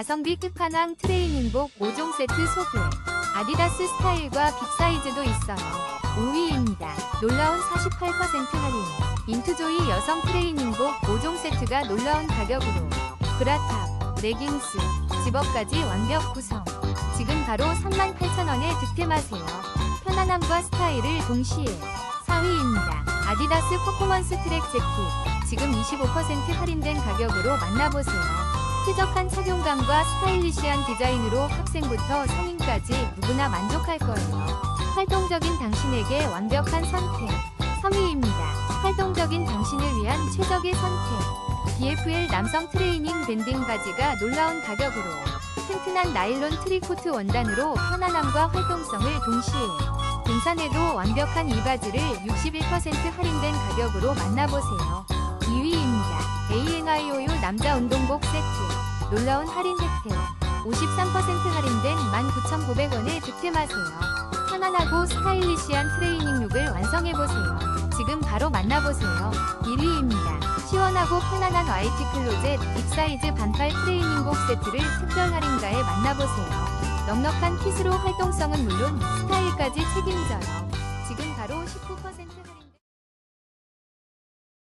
가성비 끝판왕 트레이닝복 5종 세트 소개. 아디다스 스타일과 빅 사이즈도 있어요. 5위입니다. 놀라운 48% 할인. 인투조이 여성 트레이닝복 5종 세트가 놀라운 가격으로 브라탑, 레깅스, 집업까지 완벽 구성. 지금 바로 38,000원에 득템하세요. 편안함과 스타일을 동시에 4위입니다. 아디다스 퍼포먼스 트랙 재킷. 지금 25% 할인된 가격으로 만나보세요. 쾌적한 착용감과 스타일리시한 디자인으로 학생부터 성인까지 누구나 만족할 거예요. 활동적인 당신에게 완벽한 선택. 3위입니다. 활동적인 당신을 위한 최적의 선택. BFL 남성 트레이닝 밴딩 바지가 놀라운 가격으로 튼튼한 나일론 트리코트 원단으로 편안함과 활동성을 동시에 등산에도 완벽한 이 바지를 61% 할인된 가격으로 만나보세요. 2위입니다. ANIOU 남자 운동복 세트. 놀라운 할인 혜택. 53% 할인된 19,900원에 득템하세요. 편안하고 스타일리시한 트레이닝룩을 완성해보세요. 지금 바로 만나보세요. 1위입니다. 시원하고 편안한 YT 클로젯 빅사이즈 반팔 트레이닝복 세트를 특별 할인가에 만나보세요. 넉넉한 핏으로 활동성은 물론 스타일까지 책임져요. 지금 바로 19% 할인